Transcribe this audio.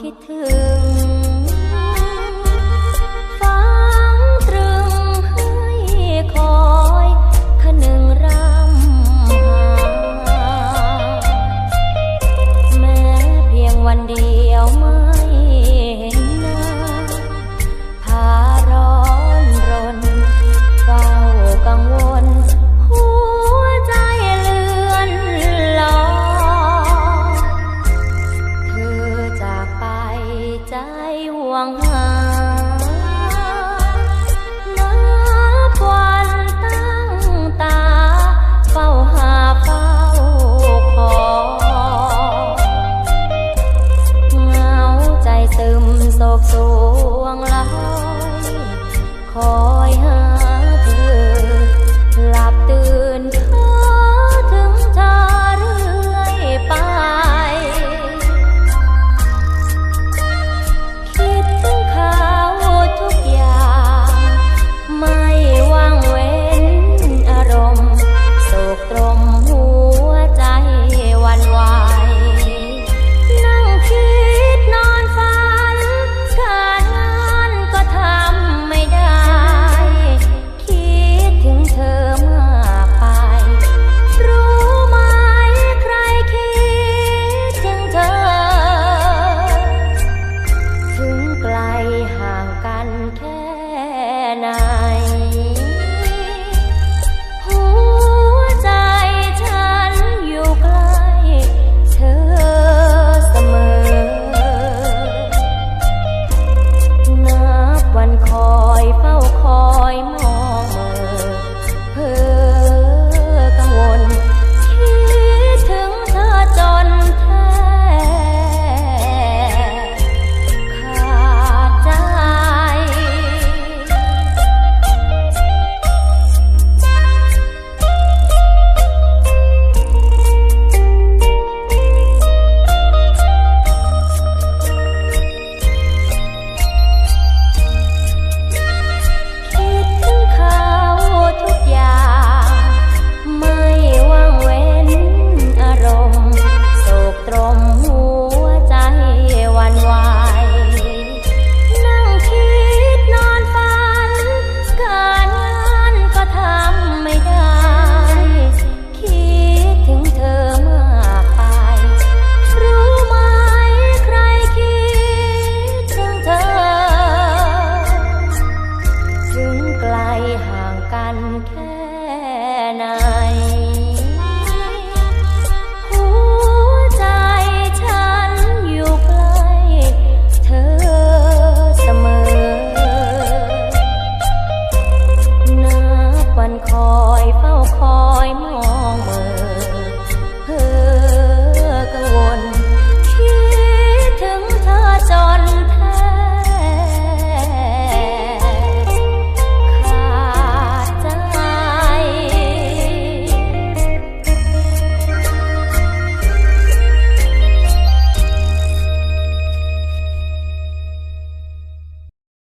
คิดถึง ใจห่วงหานับวันตั้งตา เฝ้าหาเฝ้าคอเหงาใจซึมโศกส and care. cằn care.